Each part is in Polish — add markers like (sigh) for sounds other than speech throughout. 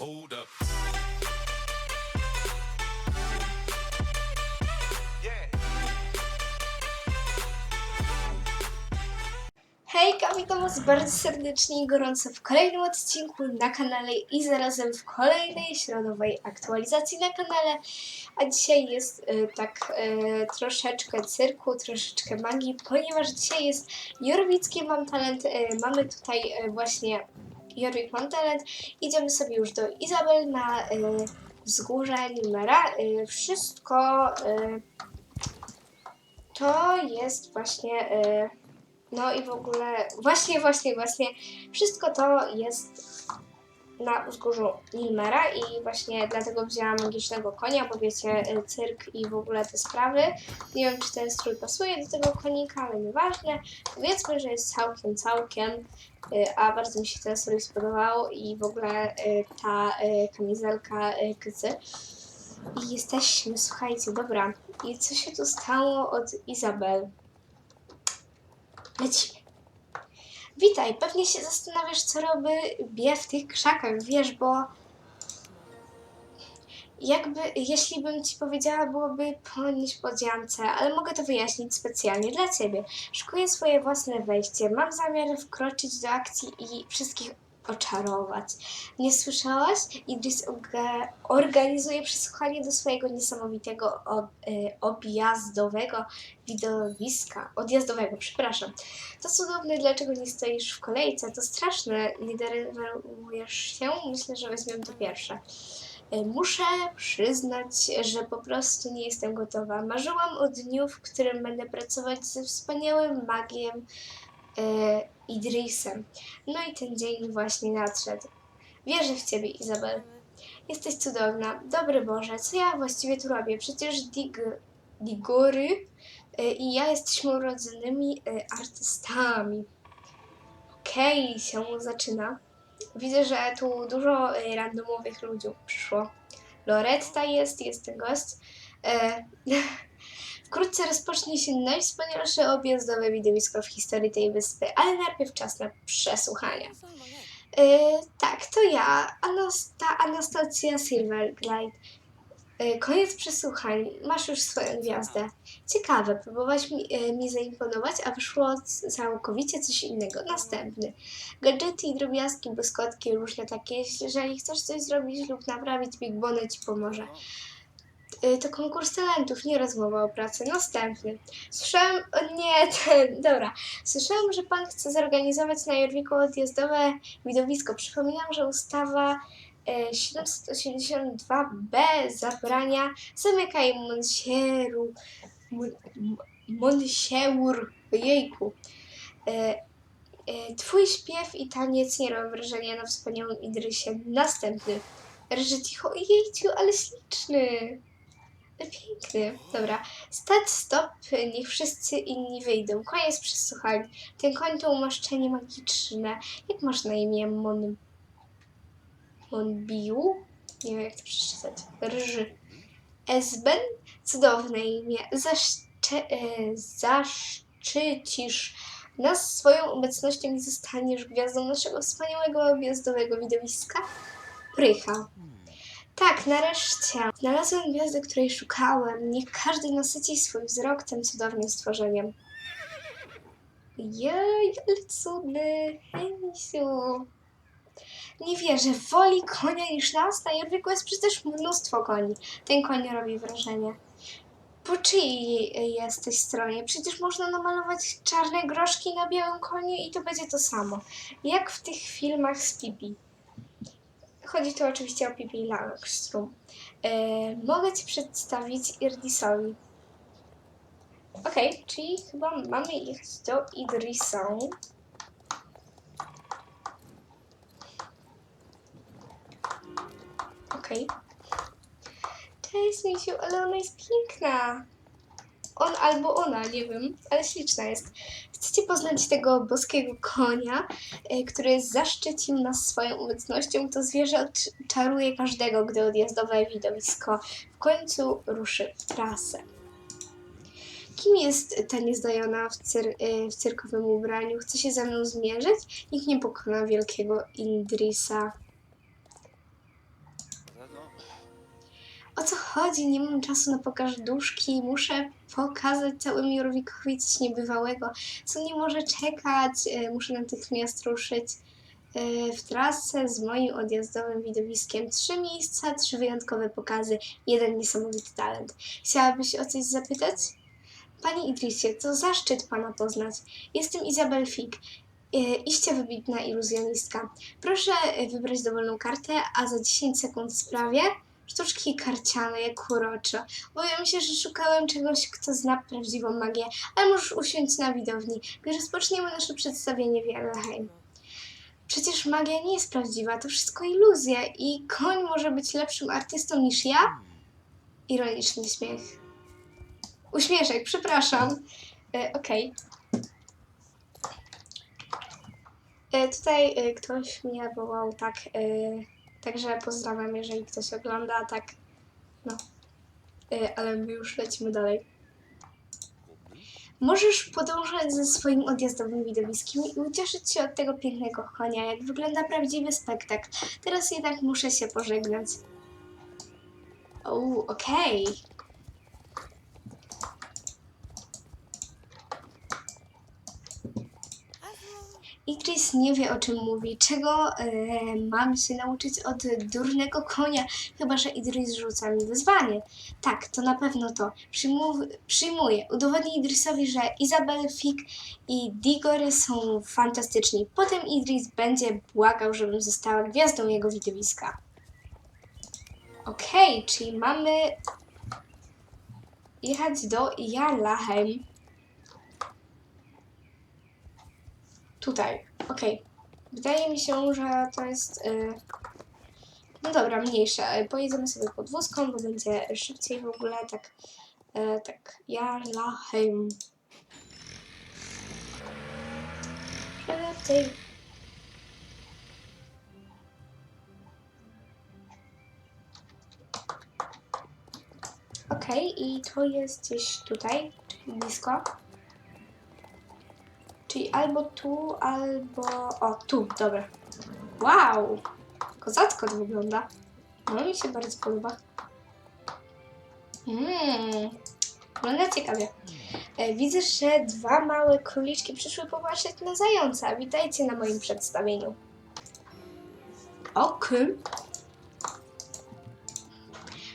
Hold up. Hejka, witam Was bardzo serdecznie i gorąco w kolejnym odcinku na kanale i zarazem w kolejnej środowej aktualizacji na kanale. A dzisiaj jest e, tak e, troszeczkę cyrku, troszeczkę magii, ponieważ dzisiaj jest Jorwickie Mam Talent. E, mamy tutaj e, właśnie Jorwik Mam. Idziemy sobie już do Izabel na e, wzgórze Nimera. E, wszystko e, to jest właśnie... E, no i w ogóle, właśnie, właśnie, właśnie, wszystko to jest na wzgórzu Nilmera i właśnie dlatego wzięłam magicznego konia, bo wiecie, y, cyrk i w ogóle te sprawy. Nie wiem, czy ten strój pasuje do tego konika, ale nieważne. Powiedzmy, że jest całkiem, całkiem, y, a bardzo mi się ten strój spodobał i w ogóle y, ta y, kamizelka kycy. I jesteśmy, słuchajcie, dobra. I co się tu stało od Izabel? Lecimy. Witaj, pewnie się zastanawiasz, co robię w tych krzakach, wiesz, bo jakby, jeśli bym ci powiedziała, byłoby ponieść podziance, ale mogę to wyjaśnić specjalnie dla ciebie. Szykuję swoje własne wejście, mam zamiar wkroczyć do akcji i wszystkich oczarować. Nie słyszałaś? Idris orga- organizuje przesłuchanie do swojego niesamowitego ob, y, objazdowego widowiska. Odjazdowego, przepraszam. To cudowne, dlaczego nie stoisz w kolejce? To straszne, nie denerwujesz się? Myślę, że weźmiemy to pierwsze. Y, Muszę przyznać, że po prostu nie jestem gotowa. Marzyłam o dniu, w którym będę pracować ze wspaniałym magiem e, Idrisem. No i ten dzień właśnie nadszedł. Wierzę w Ciebie, Izabel. Jesteś cudowna. Dobry Boże, co ja właściwie tu robię? Przecież Dig Digory e, i ja jesteśmy urodzonymi e, artystami. Okej, się zaczyna. Widzę, że tu dużo e, randomowych ludzi przyszło. Loretta jest, jest ten gość. E, (laughs) Wkrótce rozpocznie się najwspanialsze objazdowe widowisko w historii tej wyspy, ale najpierw czas na przesłuchania. E, tak, to ja, Anasta, Anastacja Silverglide. E, koniec przesłuchań, masz już swoją gwiazdę. Ciekawe, próbowałaś mi, e, mi zaimponować, a wyszło całkowicie coś innego. Następny. Gadżety i drobiazgi, błyskotki, różne takie. Jeżeli chcesz coś zrobić lub naprawić, Big Bonnie ci pomoże. Y, To konkurs talentów, nie rozmowa o pracy. Następny. Słyszałem, o nie, (laughs) ten, dobra. Słyszałem, że pan chce zorganizować na Jorwiku odjazdowe widowisko. Przypominam, że ustawa e, 782b zabrania zamykaj monsieru, monsieur, jejku. E, e, Twój śpiew i taniec nie robią wrażenia na wspaniałym Idrysie. Następny. Reży cicho, jejciu, ale śliczny. Piękny. Dobra. Stać, stop, niech wszyscy inni wyjdą. Koniec przesłuchań. Ten koń to umaszczenie magiczne. Jak masz na imię Mon... Monbiu? Nie wiem jak to przeczytać. Rży. Esben? Cudowne imię. E, zaszczycisz nas swoją obecnością i zostaniesz gwiazdą naszego wspaniałego objazdowego widowiska? Prycha. Tak, nareszcie. Znalazłem gwiazdę, której szukałem. Niech każdy nasyci swój wzrok tym cudownym stworzeniem. Jej, ale cudny. Hej, misiu. Nie wierzę, woli konia niż nas? Na Jorwiku jest przecież mnóstwo koni. Ten koń robi wrażenie. Po czyjej jesteś stronie? Przecież można namalować czarne groszki na białym koniu i to będzie to samo. Jak w tych filmach z Pipi. Chodzi tu oczywiście o Pipi Langstrom. E, mogę Ci przedstawić Irdisowi. Okej, czyli chyba mamy jechać do Idrisa. Okej. Cześć, Misiu, ale ona jest piękna. On albo ona, nie wiem, ale śliczna jest. Chcecie poznać tego boskiego konia, e, który zaszczycił nas swoją obecnością? To zwierzę czaruje każdego, gdy odjazdowe widowisko w końcu ruszy w trasę. Kim jest ta niezdajona w, cyr- e, w cyrkowym ubraniu? Chce się ze mną zmierzyć? Nikt nie pokona wielkiego Indrisa. O co chodzi? Nie mam czasu na pogażduszki. Muszę pokazać całemu Jorwikowi coś niebywałego, co nie może czekać. E, Muszę natychmiast ruszyć e, w trasę z moim odjazdowym widowiskiem. Trzy miejsca, trzy wyjątkowe pokazy, jeden niesamowity talent. Chciałabyś o coś zapytać? Panie Idrisie, to zaszczyt Pana poznać. Jestem Izabel Fig, e, iście wybitna iluzjonistka. Proszę wybrać dowolną kartę, a za 10 sekund sprawię. Sztuczki karciane, jak uroczo. Boję się, że szukałem czegoś, kto zna prawdziwą magię, ale możesz usiąść na widowni, gdy rozpoczniemy nasze przedstawienie w Jarlheim. Przecież magia nie jest prawdziwa, to wszystko iluzja i koń może być lepszym artystą niż ja? Ironiczny śmiech. Uśmieszek, przepraszam. E, Okej. E, Tutaj e, ktoś mnie wołał tak, e, także pozdrawiam, jeżeli ktoś ogląda, tak, no. E, Ale my już lecimy dalej. Możesz podążać ze swoim odjazdowym widowiskiem i ucieszyć się od tego pięknego konia, jak wygląda prawdziwy spektakl. Teraz jednak muszę się pożegnać. O, okej. Idris nie wie o czym mówi, czego e, mam się nauczyć od durnego konia, chyba że Idris rzuca mi wyzwanie. Tak, to na pewno to. Przyjmu- przyjmuję. Udowodnij Idrisowi, że Izabel Fig i Digory są fantastyczni. Potem Idris będzie błagał, żebym została gwiazdą jego widowiska. Okej, czyli mamy jechać do Jarlaheim. Tutaj, okej. Wydaje mi się, że to jest. y, No dobra, mniejsze. Pojedziemy sobie podwózką, bo będzie szybciej w ogóle. Tak, y, tak. Jarlaheim. Szybciej. Okej, i to jest gdzieś tutaj, blisko. Czyli albo tu, albo... O, tu, dobra. Wow! Kozacko to wygląda. No mi się bardzo podoba. Mmm, wygląda ciekawie. E, widzę, że dwa małe króliczki przyszły popatrzeć na zająca. Witajcie na moim przedstawieniu. Okej.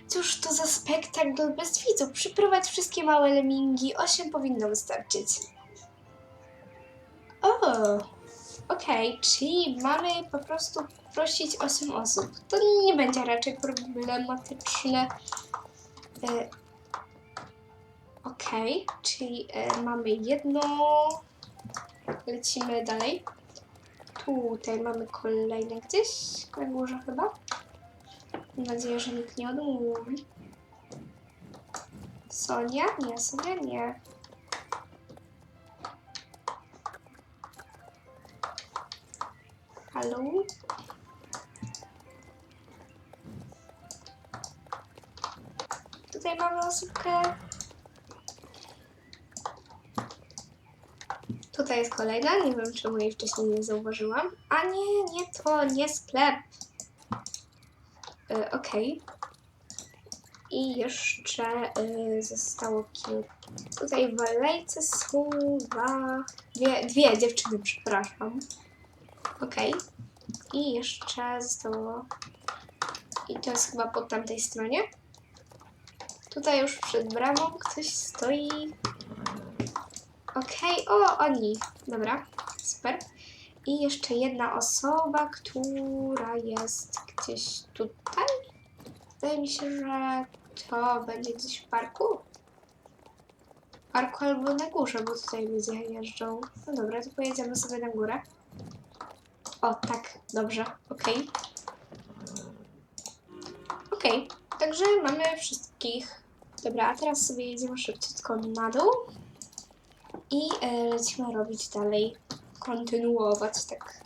Cóż to za spektakl bez widzów. Przyprowadź wszystkie małe lemingi. Osiem powinno wystarczyć. O, okej, czyli mamy po prostu prosić 8 osób. To nie będzie raczej problematyczne. E, okej, czyli e, mamy jedno. Lecimy dalej. Tutaj mamy kolejne gdzieś na górze chyba. Mam nadzieję, że nikt nie odmówi. Sonia? Nie, Sonia nie. Halo? Tutaj mamy osóbkę. Tutaj jest kolejna, nie wiem czemu jej wcześniej nie zauważyłam. A nie, nie to, nie sklep. E, Okej. I jeszcze e, zostało kilka. Tutaj w alejce są dwie, dwie dziewczyny, przepraszam. Okej. I jeszcze zostało. I to jest chyba po tamtej stronie. Tutaj już przed bramą ktoś stoi. Okej, o, oni. Dobra, super. I jeszcze jedna osoba, która jest gdzieś tutaj. Wydaje mi się, że to będzie gdzieś w parku. W parku albo na górze, bo tutaj ludzie jeżdżą. No dobra, to pojedziemy sobie na górę. O, tak, dobrze, okej. Okej, także mamy wszystkich. Dobra, a teraz sobie jedziemy szybciutko na dół i e, lecimy robić dalej, kontynuować, tak.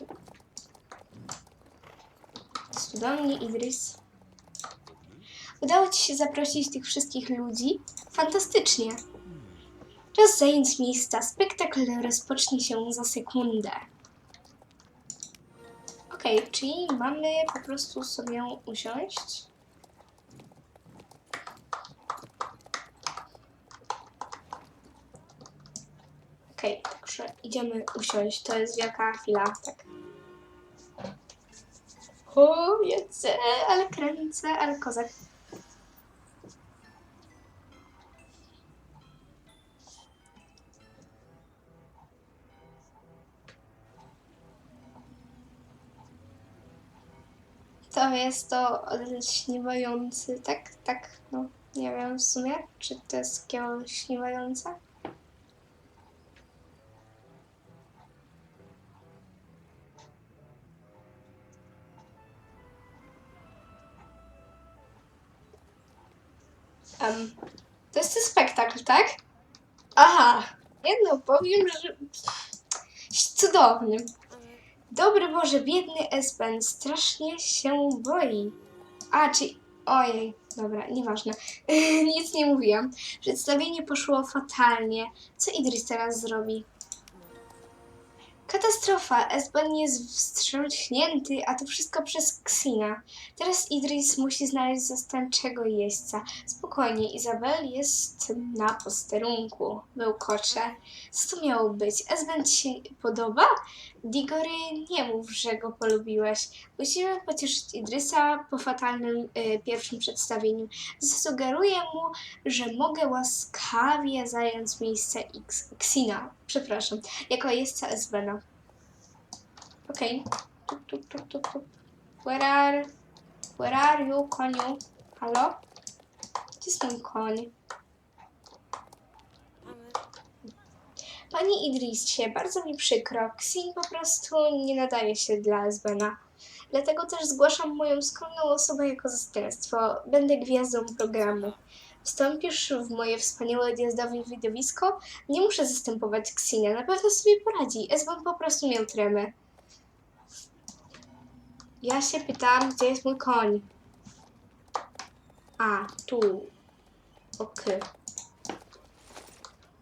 Cudownie, Idris. Udało Ci się zaprosić tych wszystkich ludzi? Fantastycznie. Czas zająć miejsca. Spektakl rozpocznie się za sekundę. Okej, okay, czyli mamy po prostu sobie usiąść. Okej, okay, także idziemy usiąść. To jest wielka chwila, tak. O, jedzę, ale kręcę, ale kozak. To jest to śniewający, tak? Tak, no. Nie wiem w sumie, czy to jest takiego śniewające. Em, to jest ten spektakl, tak? Aha, jedno powiem, że cudowny. Dobry Boże, biedny Espen strasznie się boi. A, czy... Ojej, dobra, nieważne. (laughs) Nic nie mówiłam. Przedstawienie poszło fatalnie. Co Idris teraz zrobi? Katastrofa. Esben jest wstrząśnięty, a to wszystko przez Ksina. Teraz Idris musi znaleźć zastępczego jeźdźca. Spokojnie, Izabel jest na posterunku. Bełkocze. Co to miało być? Esben ci się podoba? Digory, nie mów, że go polubiłeś. Musimy pocieszyć Idrysa po fatalnym y, pierwszym przedstawieniu. Zasugeruję mu, że mogę łaskawie zająć miejsce X, Xina, przepraszam, jako jeźdźca Esbena. Okej. Tup, tup, tup, tup, tup. Where are... Where are you, koniu? Halo? Gdzie jest mój koń? Pani Idrisie, bardzo mi przykro. Xin po prostu nie nadaje się dla Esbena. Dlatego też zgłaszam moją skromną osobę jako zastępstwo. Będę gwiazdą programu. Wstąpisz w moje wspaniałe odjazdowe widowisko? Nie muszę zastępować Xina, na pewno sobie poradzi. Esben po prostu miał tremę. Ja się pytam, gdzie jest mój koń? A, tu. Okej.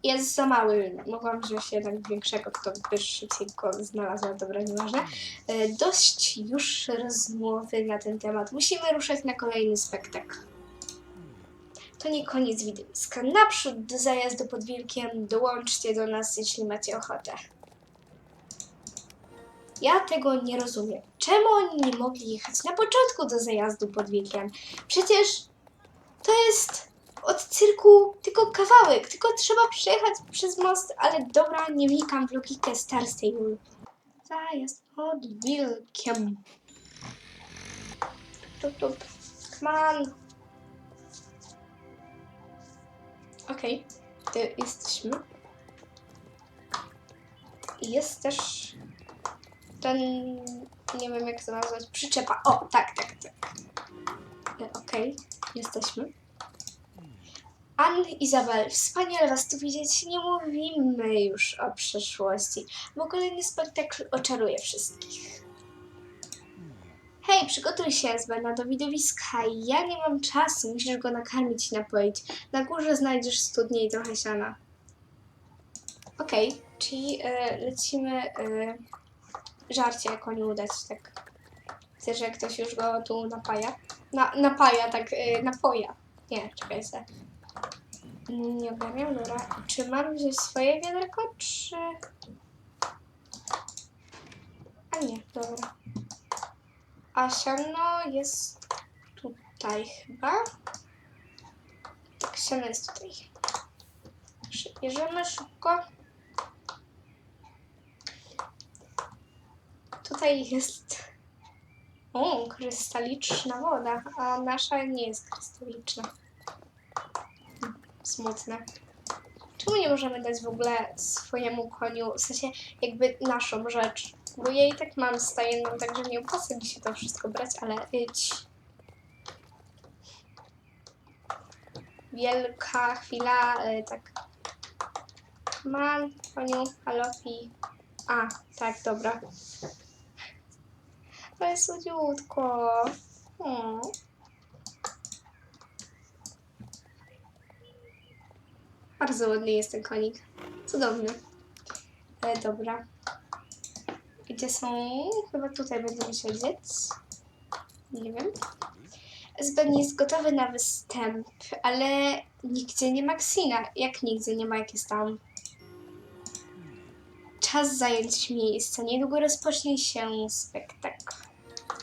Jest za mały. Mogłam wziąć jednak większego, kto by szybciej go znalazła. Dobra, nieważne. E, Dość już rozmowy na ten temat. Musimy ruszać na kolejny spektakl. To nie koniec widowiska. Naprzód do zajazdu pod wilkiem. Dołączcie do nas, jeśli macie ochotę. Ja tego nie rozumiem. Czemu oni nie mogli jechać na początku do zajazdu pod wilkiem? Przecież to jest od cyrku tylko kawałek, tylko trzeba przejechać przez most, ale dobra, nie wnikam w logikę Star Stable. Zajazd pod wilkiem. Tup, tup. Come on. Okej, okay. jesteśmy. I Jest też ten, nie wiem jak to nazwać, przyczepa. O, tak, tak, tak. E, Okej, jesteśmy. Ann Izabel, wspaniale Was tu widzieć. Nie mówimy już o przeszłości, bo kolejny spektakl oczaruje wszystkich. Hej, przygotuj się, Esbena, do widowiska. Ja nie mam czasu, musisz go nakarmić i napoić. Na górze znajdziesz studnię i trochę siana. Okej, czyli e, lecimy e, żarcie koniu dać, tak. Widzę, że ktoś już go tu napaja. Na, napaja, tak, e, napoja. Nie, czekaj se. Nie ogarniam, dobra. Czy mam wziąć swoje wiaderko, czy... A nie, dobra. A siano jest tutaj chyba. Tak, siano jest tutaj. Bierzemy szybko. Tutaj jest... O, krystaliczna woda, a nasza nie jest krystaliczna smutne. Czemu nie możemy dać w ogóle swojemu koniu, w sensie jakby naszą rzecz? Bo ja i tak mam stajenną, także nie opłaca mi się to wszystko brać, ale idź. Wielka chwila, y, tak. Mam, koniu, halopi. A, tak, dobra. Jest słodziutko. Hmm. Bardzo ładny jest ten konik. Cudowny. E, dobra. Gdzie są? Chyba tutaj będziemy siedzieć. Nie wiem. Zben jest gotowy na występ, ale nigdzie nie ma Ksina. Jak nigdzie nie ma, jak jest tam? czas zająć miejsce. Niedługo rozpocznie się spektakl.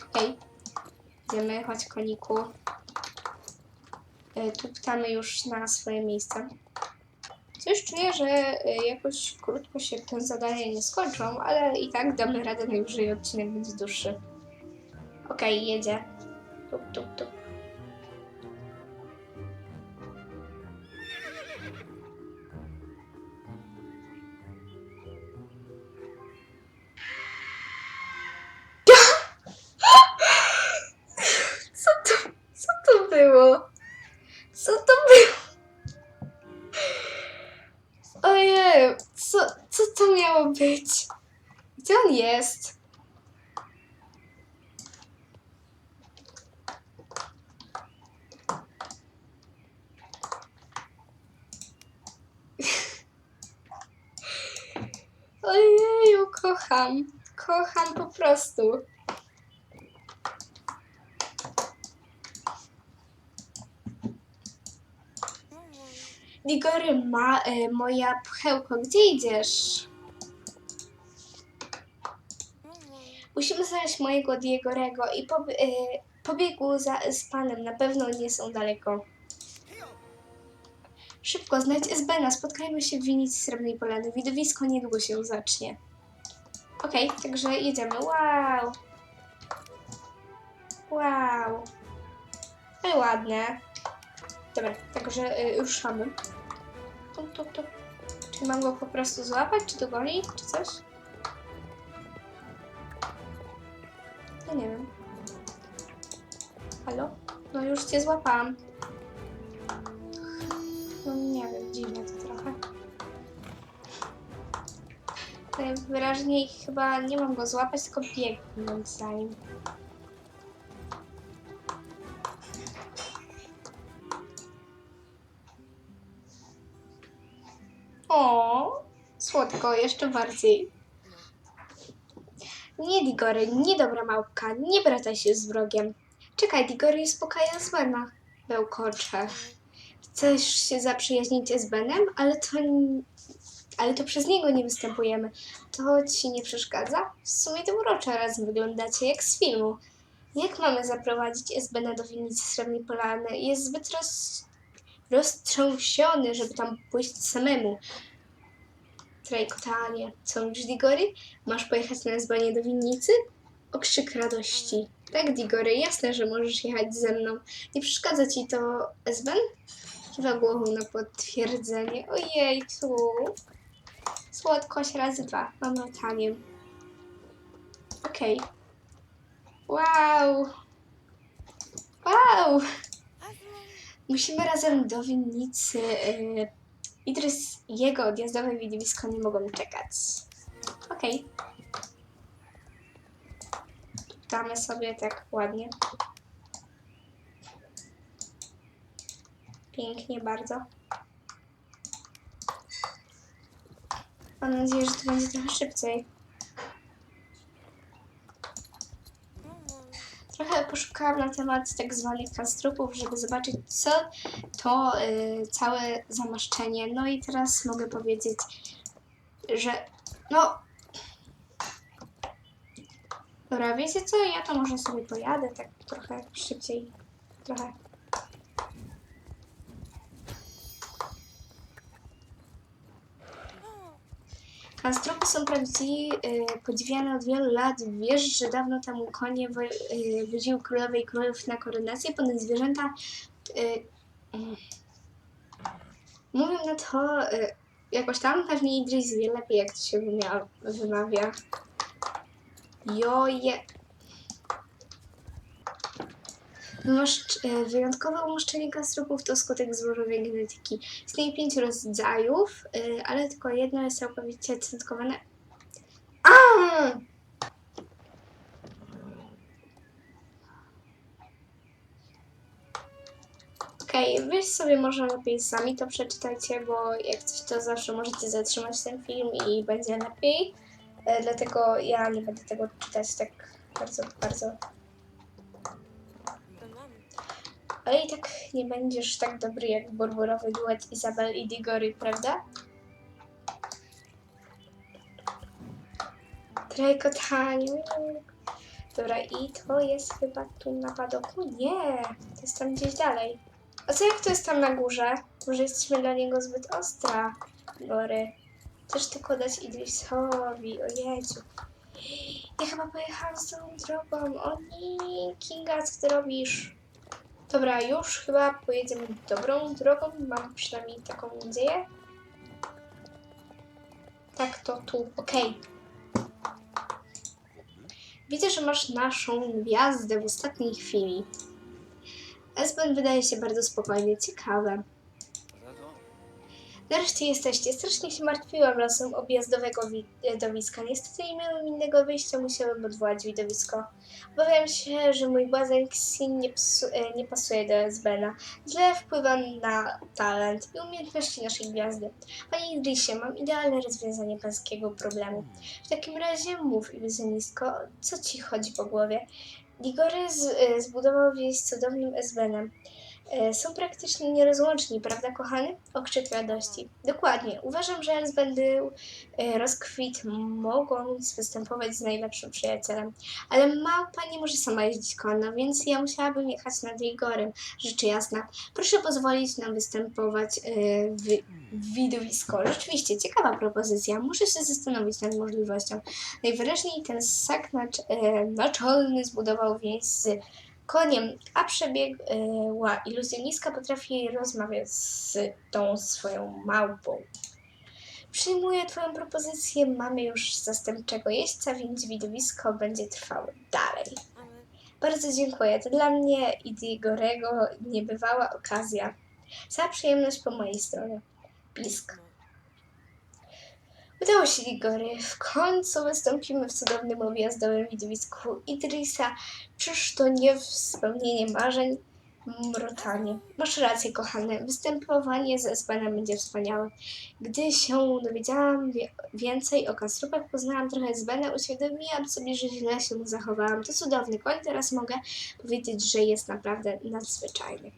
Okej. Idziemy, chodź koniku. Y, Tu ptamy już na swoje miejsce. Coś czuję, że y, jakoś krótko się te zadania nie skończą, ale i tak damy radę, najwyżej odcinek będzie dłuższy. Okej, jedzie. Tup, tup, tup. Prostu. Digory ma, y, moja pchełko, gdzie idziesz? Musimy znaleźć mojego Diegorego i pob- y, pobiegł za, z panem. Na pewno nie są daleko. Szybko, znajdź Esbena. Spotkajmy się w winnicy Srebrnej Polany. Widowisko niedługo się zacznie. Okej, także jedziemy. Wow! Wow! Ale ładne. Dobra, także y, ruszamy. Tup, tup, tup. Czy mam go po prostu złapać, czy dogonić, czy coś? No nie wiem. Halo? No już cię złapałam. No nie wiem, dziwne to Najwyraźniej chyba nie mam go złapać, tylko biegnąć za nim. O, słodko, jeszcze bardziej. Nie, Digory, niedobra małpka, nie brataj się z wrogiem. Czekaj, Digory uspokaja Svena, bełkocze. Chcesz się zaprzyjaźnić z Benem, ale to, ale to przez niego nie występujemy. To ci nie przeszkadza? W sumie to urocze razem wyglądacie, jak z filmu. Jak mamy zaprowadzić Esbena do winnicy Srebrnej Polany? Jest zbyt roz... roztrząsiony, żeby tam pójść samemu. Trajkotanie. Co mówisz, Digory? Masz pojechać na Esbenie do winnicy? Okrzyk radości. Tak, Digory, jasne, że możesz jechać ze mną. Nie przeszkadza ci to Esben? Kiwa głową na potwierdzenie. Ojej, tu. Słodkość razy dwa. Mam lataniem. Okej. Wow. Wow. Musimy razem do winnicy. Yy, Idrys jego odjazdowe widowisko nie mogą czekać. Okej. Damy sobie tak ładnie. Pięknie bardzo. Mam nadzieję, że to będzie trochę szybciej. Trochę poszukałam na temat tak zwanych kastrupów, żeby zobaczyć, co to y, całe zamaszczenie. No i teraz mogę powiedzieć, że no. Dobra, wiecie co? Ja to może sobie pojadę tak trochę szybciej. Trochę. Kastrupy są prawdziwie y, podziwiane od wielu lat. Wiesz, że dawno temu konie y, wodziły królowej królów na koronację, potem zwierzęta y, mm, mówią na to jakoś tam, pewnie Idris wie lepiej, jak to się wymawia. Joje. E, wyjątkowe umoszczenie kastrupów to skutek złożonej genetyki. Istnieje pięć rodzajów, e, ale tylko jedno jest całkowicie cytkowane. A! Okej, weź sobie może lepiej sami to przeczytajcie, bo jak coś to zawsze możecie zatrzymać ten film i będzie lepiej. E, Dlatego ja nie będę tego czytać tak bardzo, bardzo. Ale i tak nie będziesz tak dobry jak borburowy duet Izabel i Digory, prawda? Trajkotaniu. Dobra, i to jest chyba tu na padoku? Nie, to jest tam gdzieś dalej. A co jak to jest tam na górze? Może jesteśmy dla niego zbyt ostra, Gory. Chcesz tylko dać Idrisowi, ojejciu. Ja chyba pojechałam z tą drogą. O nie, Kinga, co ty robisz? Dobra, już chyba pojedziemy dobrą drogą. Mam przynajmniej taką nadzieję. Tak, to tu, okej. Widzę, że masz naszą gwiazdę w ostatniej chwili. Esben wydaje się bardzo spokojny, ciekawe. Nareszcie jesteście. Strasznie się martwiłam losem objazdowego wi- widowiska. Niestety nie miałem innego wyjścia, musiałem odwołać widowisko. Obawiam się, że mój błazen Xin nie, e, nie pasuje do Esbena. Źle wpływa na talent i umiejętności naszej gwiazdy. Panie Idrisie, mam idealne rozwiązanie pańskiego problemu. W takim razie mów iluzjonisko, co ci chodzi po głowie? Ligory e, zbudował więź z cudownym Esbenem. E, Są praktycznie nierozłączni, prawda, kochany? Okrzyk radości. Dokładnie. Uważam, że Elsben był rozkwit, mogąc występować z najlepszym przyjacielem. Ale małpa nie może sama jeździć konno, więc ja musiałabym jechać nad jej gorem. Rzecz jasna. Proszę pozwolić nam występować e, w, widowisko. Rzeczywiście, ciekawa propozycja. Muszę się zastanowić nad możliwością. Najwyraźniej ten ssak nacz, e, naczelny zbudował więź z koniem, a przebiegła iluzjonistka potrafi rozmawiać z tą swoją małpą. Przyjmuję Twoją propozycję, mamy już zastępczego jeźdźca, więc widowisko będzie trwało dalej. Bardzo dziękuję, to dla mnie i Digorego niebywała okazja. Cała przyjemność po mojej stronie. Blisko. Udało się, Ligory. W końcu wystąpimy w cudownym objazdowym widowisku Idrisa. Czyż to nie spełnienie marzeń? Mrotanie. Masz rację, kochane. Występowanie z Espenem będzie wspaniałe. Gdy się dowiedziałam wie- więcej o kastrupach, poznałam trochę Esbena, uświadomiłam sobie, że źle się zachowałam. To cudowny koń, teraz mogę powiedzieć, że jest naprawdę nadzwyczajny.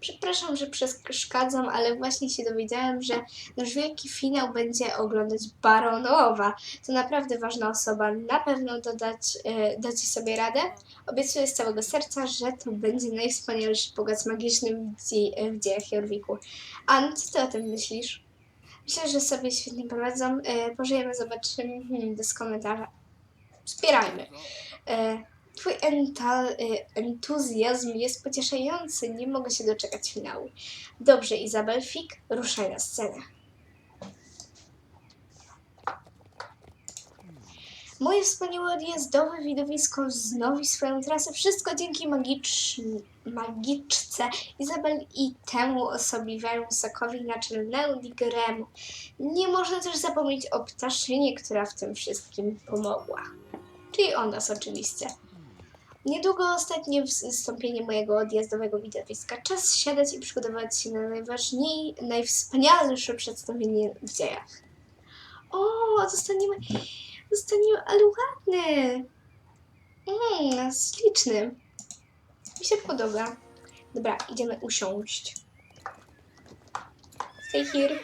Przepraszam, że przeszkadzam, ale właśnie się dowiedziałam, że nasz wielki finał będzie oglądać Baronowa. To naprawdę ważna osoba. Na pewno dodać, e, dacie sobie radę. Obiecuję z całego serca, że to będzie najwspanialszy pokaz magiczny w, dzie- w dziejach Jorwiku. An, co ty o tym myślisz? Myślę, że sobie świetnie poradzą. E, pożyjemy, zobaczymy. Hmm, bez komentarza. Wspierajmy. E, twój e, entuzjazm jest pocieszający. Nie mogę się doczekać finału. Dobrze, Izabel Fik, ruszaj na scenę. Moje wspaniałe odjazdowe widowisko wznowi swoją trasę. Wszystko dzięki magicz... magiczce Izabel i temu osobliwemu sokowi naczelnemu Digremu. Nie można też zapomnieć o ptaszynie, która w tym wszystkim pomogła. Czyli o nas oczywiście. Niedługo ostatnie wystąpienie mojego odjazdowego widowiska. Czas siadać i przygotować się na najważniej, najwspanialsze przedstawienie w dziejach. O, zostaniemy, zostaniemy, ale ładny. Mmm, śliczny. Mi się podoba. Dobra, idziemy usiąść. Stay here.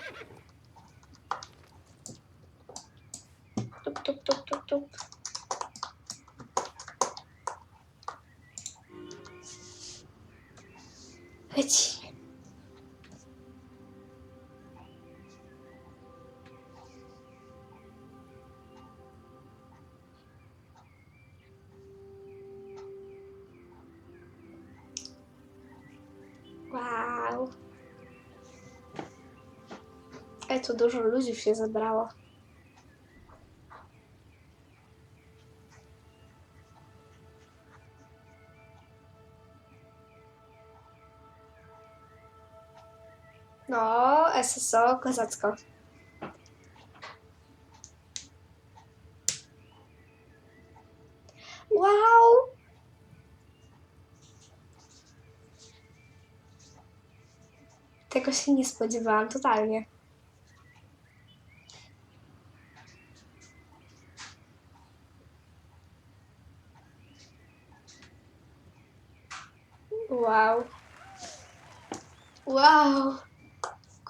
Tup, tup, tup, tup, tup. Lecimy. Wow. Ej, tu dużo ludzi się zebrało. No, SSO, kozacko. Wow! Tego się nie spodziewałam totalnie. Wow. Wow.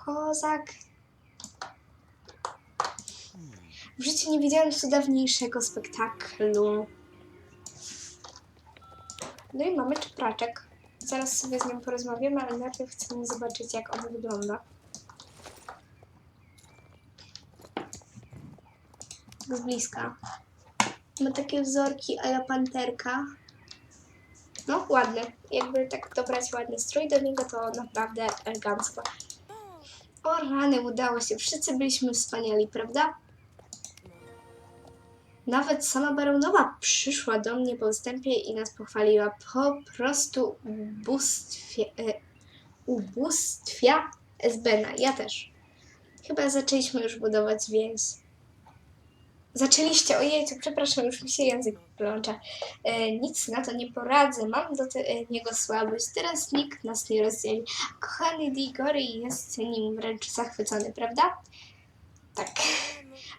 Kozak. W życiu nie widziałam cudowniejszego spektaklu. No i mamy czepraczek. Zaraz sobie z nią porozmawiamy, ale najpierw chcemy zobaczyć, jak on wygląda. Z bliska. Ma takie wzorki a la panterka. No, ładny. Jakby tak dobrać ładny strój do niego, to naprawdę elegancko. O rany, udało się. Wszyscy byliśmy wspaniali, prawda? Nawet sama baronowa przyszła do mnie po występie i nas pochwaliła. Po prostu ubóstwie, e, ubóstwia Esbena. Ja też. Chyba zaczęliśmy już budować więź. Zaczęliście, ojej, to przepraszam, już mi się język plącza. E, nic na to nie poradzę, mam do te, e, niego słabość, teraz nikt nas nie rozdzieli. Kochany Digory jest nim wręcz zachwycony, prawda? Tak.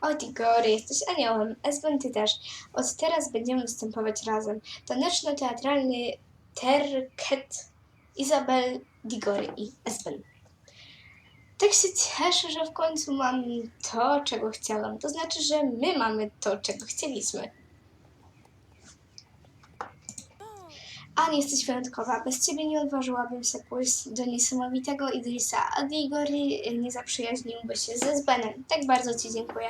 O Digory, jesteś aniołem, Esben ty też. Od teraz będziemy występować razem. Taneczno-teatralny terket Izabel, Digory i Esben. Tak się cieszę, że w końcu mam to, czego chciałam. To znaczy, że my mamy to, czego chcieliśmy. Ani jesteś wyjątkowa. Bez ciebie nie odważyłabym się pójść do niesamowitego Idrisa, a Digory nie zaprzyjaźniłby się ze Zbenem. Tak bardzo ci dziękuję.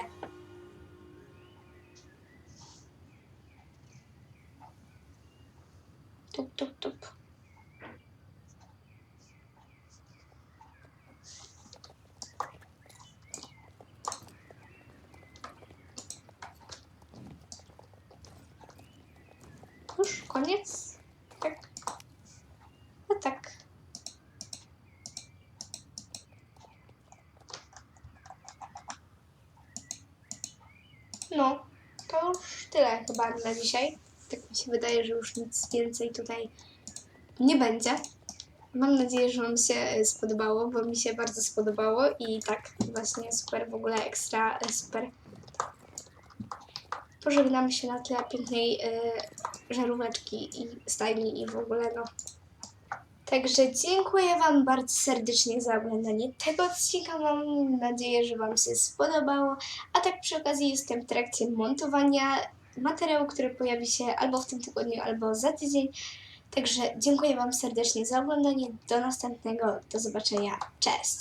Tup, tup, tup. Już koniec? Tak. No tak. No, to już tyle chyba na dzisiaj. Tak mi się wydaje, że już nic więcej tutaj nie będzie. Mam nadzieję, że Wam się spodobało, bo mi się bardzo spodobało i tak właśnie super, w ogóle ekstra, super. Pożegnamy się na tle pięknej e, żaróweczki i stajni i w ogóle no. Także dziękuję Wam bardzo serdecznie za oglądanie tego odcinka. Mam nadzieję, że Wam się spodobało. A tak przy okazji jestem w trakcie montowania materiału, który pojawi się albo w tym tygodniu, albo za tydzień. Także dziękuję Wam serdecznie za oglądanie. Do następnego. Do zobaczenia. Cześć!